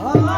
हे